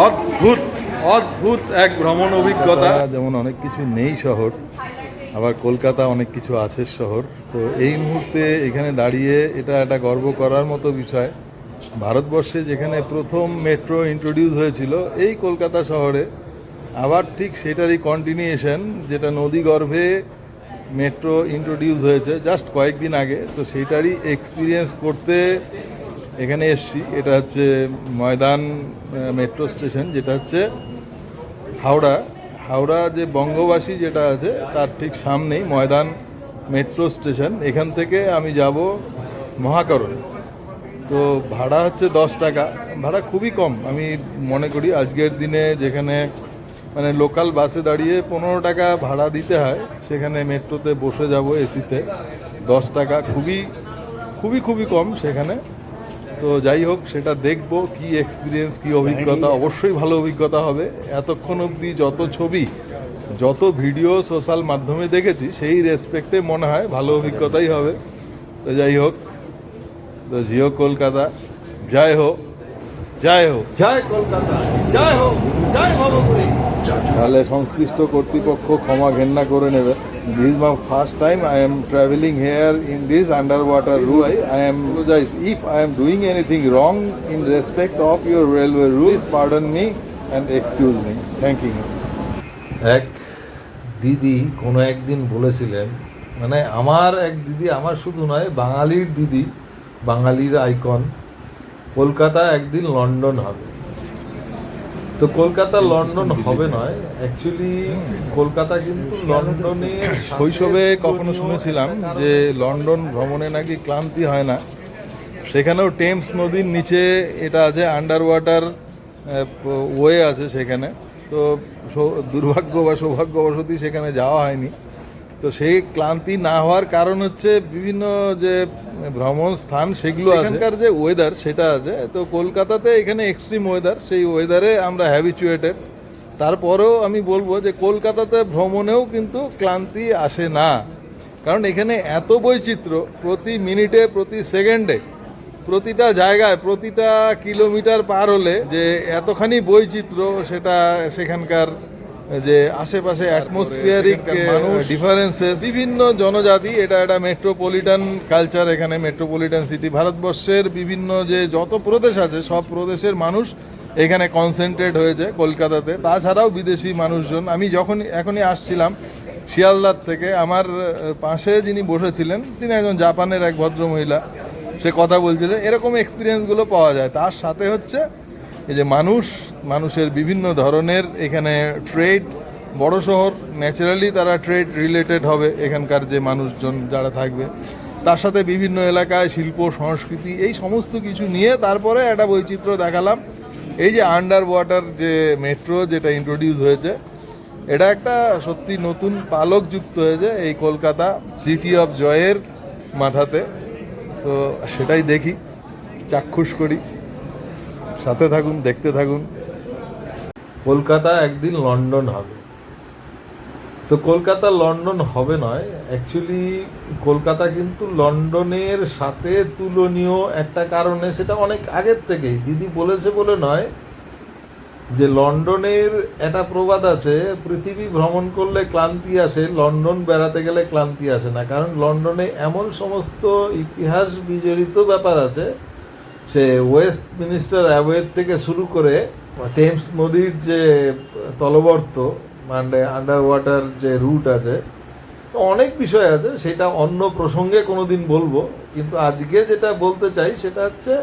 অদ্ভুত অদ্ভুত এক ভ্রমণ অভিজ্ঞতা। যেমন অনেক কিছু নেই শহর, আবার কলকাতা অনেক কিছু আছে শহর। তো এই মুহূর্তে এখানে দাঁড়িয়ে এটা একটা গর্ব করার মতো বিষয়। ভারতবর্ষে যেখানে প্রথম মেট্রো ইন্ট্রোডিউস হয়েছিল, এই কলকাতা শহরে, আবার ঠিক সেটারই কন্টিনিউয়েশন যেটা নদী গর্ভে মেট্রো ইন্ট্রোডিউস হয়েছে জাস্ট কয়েকদিন আগে। তো সেইটারই এক্সপিরিয়েন্স করতে এখানে এসছি। এটা হচ্ছে ময়দান মেট্রো স্টেশন, যেটা হচ্ছে হাওড়া। হাওড়া যে বঙ্গবাসী যেটা আছে, তার ঠিক সামনেই ময়দান মেট্রো স্টেশন। এখান থেকে আমি যাব মহাকরণ। তো ভাড়া হচ্ছে দশ টাকা। ভাড়া খুবই কম। আমি মনে করি আজকের দিনে যেখানে মানে লোকাল বাসে দাঁড়িয়ে পনেরো টাকা ভাড়া দিতে হয়, সেখানে মেট্রোতে বসে যাব এসিতে। দশ টাকা খুবই খুবই খুবই কম সেখানে। তো যাই হোক সেটা দেখব কি এক্সপিরিয়েন্স কি অভিজ্ঞতা। অবশ্যই ভালো অভিজ্ঞতা হবে। এতক্ষণ অবধি যত ছবি যত ভিডিও সোশ্যাল মাধ্যমে দেখেছি সেই রেসপেক্টে মনে হয় ভালো অভিজ্ঞতাই হবে। তো যাই হোক তো জিও কলকাতা। যাই হোক জয় হোক। জয় কলকাতা জয় হোক জয় ভবপুরী তাহলে সংশ্লিষ্ট কর্তৃপক্ষ ক্ষমা ঘেন্না করে নেবে। This is my first time I am travelling here in this under water railway I I am apologize if I am doing anything wrong in respect of your railway rules pardon me and excuse me thank you এক দিদি কোনো একদিন বলেছিলেন মানে আমার এক দিদি আমার শুধু নয় বাঙালির দিদি বাঙালির আইকন কলকাতা একদিন লন্ডন হবে। তো কলকাতা লন্ডন হবে নয় অ্যাকচুয়ালি কলকাতা কিন্তু লন্ডনে শৈশবে কখনো শুনেছিলাম যে লন্ডন ভ্রমণে নাকি ক্লান্তি হয় না। সেখানেও টেমস নদীর নিচে এটা আছে আন্ডার ওয়াটার ওয়ে আছে সেখানে। তো সৌ- দুর্ভাগ্য বা সৌভাগ্যবশতই সেখানে যাওয়া হয়নি। তো সেই ক্লান্তি না হওয়ার কারণ হচ্ছে বিভিন্ন যে ভ্রমণ স্থান, সেগুলো এখানকার যে ওয়েদার সেটা আছে। তো কলকাতাতে এখানে এক্সট্রিম ওয়েদার সেই ওয়েদারে আমরা হ্যাবিচুয়েটেড তারপরেও আমি বলব যে কলকাতাতে ভ্রমণেও কিন্তু ক্লান্তি আসে না। কারণ এখানে এত বৈচিত্র্য, প্রতি মিনিটে, প্রতি সেকেন্ডে, প্রতিটা জায়গায়, প্রতিটা কিলোমিটার পার হলে যে এতখানি বৈচিত্র্য, সেটা সেখানকার যে আশেপাশে অ্যাটমসফিয়ারিক ডিফারেন্সেস বিভিন্ন জনজাতি এটা একটা মেট্রোপলিটান কালচার এখানে মেট্রোপলিটান সিটি ভারতবর্ষের বিভিন্ন যে যত প্রদেশ আছে সব প্রদেশের মানুষ এখানে কনসেন্ট্রেট হয়েছে কলকাতাতে। তাছাড়াও বিদেশি মানুষজন। আমি যখন এখনই আসছিলাম শিয়ালদার থেকে আমার পাশে যিনি বসেছিলেন তিনি একজন জাপানের এক ভদ্র মহিলা সে কথা বলছিলেন এরকম এক্সপিরিয়েন্সগুলো পাওয়া যায়। তার সাথে হচ্ছে এই যে মানুষ, মানুষের বিভিন্ন ধরনের এখানে ট্রেড বড় শহর ন্যাচারালি তারা ট্রেড রিলেটেড হবে এখানকার যে মানুষজন যারা থাকবে। তার সাথে বিভিন্ন এলাকায় শিল্প, সংস্কৃতি, এই সমস্ত কিছু নিয়ে তারপরে একটা বৈচিত্র্য দেখালাম। এই যে আন্ডার ওয়াটার যে মেট্রো যেটা ইন্ট্রোডিউস হয়েছে, এটা একটা সত্যি নতুন পালক যুক্ত হয়েছে এই কলকাতা সিটি অফ জয়ের মাথাতে। তো সেটাই দেখি, চাক্ষুষ করি। সাথে থাকুন, দেখতে থাকুন। কলকাতা একদিন লন্ডন হবে। তো কলকাতা লন্ডন হবে নয় অ্যাকচুয়ালি কলকাতা কিন্তু লন্ডনের সাথে তুলনীয় একটা কারণে সেটা অনেক আগের থেকেই। দিদি বলেছে বলে নয় যে লন্ডনের একটা প্রবাদ আছে, পৃথিবী ভ্রমণ করলে ক্লান্তি আসে, লন্ডন বেড়াতে গেলে ক্লান্তি আসে না। কারণ লন্ডনে এমন সমস্ত ইতিহাস বিজড়িত ব্যাপার আছে সে ওয়েস্ট মিনিস্টার অ্যাওয়ের থেকে শুরু করে টেমস নদীর যে তলবর্ত মানে আন্ডার ওয়াটার যে রুট আছে, তো অনেক বিষয় আছে, সেটা অন্য প্রসঙ্গে কোনো দিন বলব। কিন্তু আজকে যেটা বলতে চাই, সেটা হচ্ছে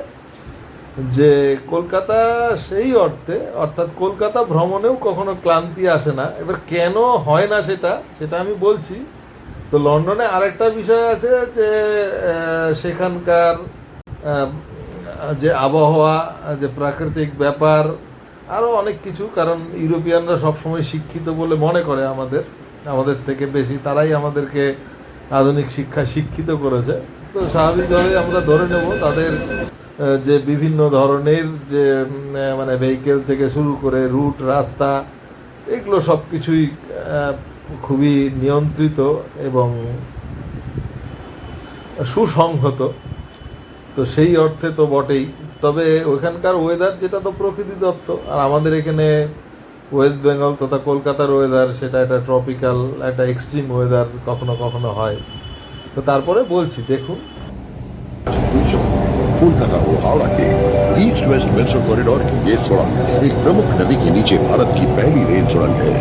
যে কলকাতা সেই অর্থে, অর্থাৎ কলকাতা ভ্রমণেও কখনো ক্লান্তি আসে না। এবার কেন হয় না সেটা সেটা আমি বলছি। তো লন্ডনে আরেকটা বিষয় আছে যে সেখানকার যে আবহাওয়া যে প্রাকৃতিক ব্যাপার আরও অনেক কিছু, কারণ ইউরোপিয়ানরা সবসময় শিক্ষিত বলে মনে করে আমাদের আমাদের থেকে বেশি, তারাই আমাদেরকে আধুনিক শিক্ষা শিক্ষিত করেছে। তো স্বাভাবিকভাবে আমরা ধরে নেব তাদের যে বিভিন্ন ধরনের যে মানে ভেহিকেল থেকে শুরু করে রুট রাস্তা, এগুলো সব কিছুই খুবই নিয়ন্ত্রিত এবং সুসংহত। তো সেই অর্থে তো বটেই তবে ওইখানকার ওয়েদার যেটা তো প্রকৃতি দত্ত আর আমাদের এখানে ওয়েস্ট বেঙ্গল তথা কলকাতার ওয়েদার সেটা একটা ট্রপিক্যাল একটা এক্সট্রিম ওয়েদার কখনো কখনো হয় তো তারপরে বলছি দেখুন कोलकाता और हावड़ा के ईस्ट वेस्ट मेट्रो कॉरिडोर की ये सुरंग एक प्रमुख नदी के नीचे भारत की पहली रेल सुरंग है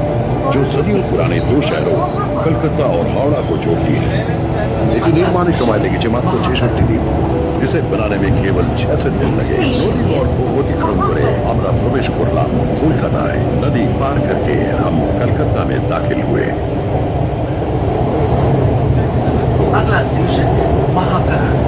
जो सदियों पुराने दो शहरों कलकत्ता और हावड़ा को जोड़ती है এটি নির্মাণের সময় লেগেছে মাত্র ছেষট্টি দিন इसे बनाने में केवल छियासठ दिन लगे। अतिक्रम करे हमारा प्रवेश कोरला कोलकाताए नदी पार करके हम कलकत्ता में दाखिल हुए। अगला स्टेशन महाकाल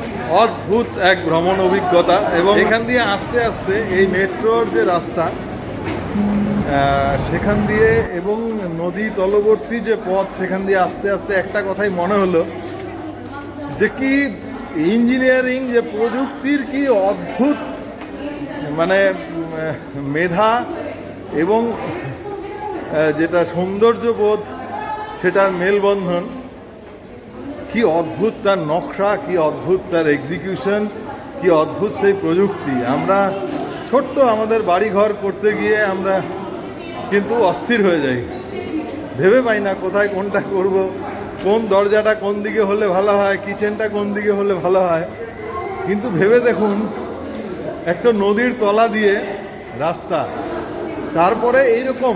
অদ্ভুত এক ভ্রমণ অভিজ্ঞতা এবং এখান দিয়ে আস্তে আস্তে এই মেট্রোর যে রাস্তা সেখান দিয়ে এবং নদী তলবর্তী যে পথ, সেখান দিয়ে আস্তে আস্তে একটা কথাই মনে হলো যে কি ইঞ্জিনিয়ারিং যে প্রযুক্তির কি অদ্ভুত মানে মেধা এবং যেটা সৌন্দর্যবোধ, সেটার মেলবন্ধন। কি অদ্ভুত তার নকশা, কি অদ্ভুত তার এক্সিকিউশন কি অদ্ভুত সেই প্রযুক্তি। আমরা ছোট্ট আমাদের বাড়িঘর করতে গিয়ে আমরা কিন্তু অস্থির হয়ে যাই। ভেবে পাই না কোথায় কোনটা করব, কোন দরজাটা কোন দিকে হলে ভালো হয় কিচেনটা কোন দিকে হলে ভালো হয়। কিন্তু ভেবে দেখুন, একটা নদীর তলা দিয়ে রাস্তা, তারপরে এইরকম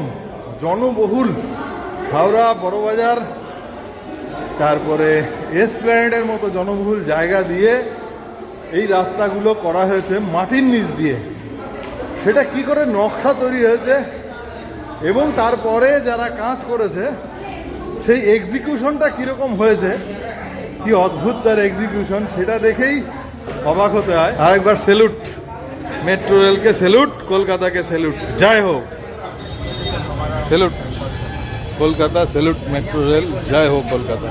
জনবহুল হাওড়া বড়বাজার তারপরে এসপ্ল্যানেডের মতো জনবহুল জায়গা দিয়ে এই রাস্তাগুলো করা হয়েছে মাটির নিচ দিয়ে। সেটা কি করে নকশা তৈরি হয়েছে? এবং তারপরে যারা কাজ করেছে, সেই এক্সিকিউশনটা কীরকম হয়েছে? কি অদ্ভুত তার এক্সিকিউশন সেটা দেখেই অবাক হতে হয়। আরেকবার সেলুট মেট্রো রেলকে সেলুট কলকাতাকে সেলুট যাই হোক salute Kolkata salute metro rail জয় হোক কলকাতা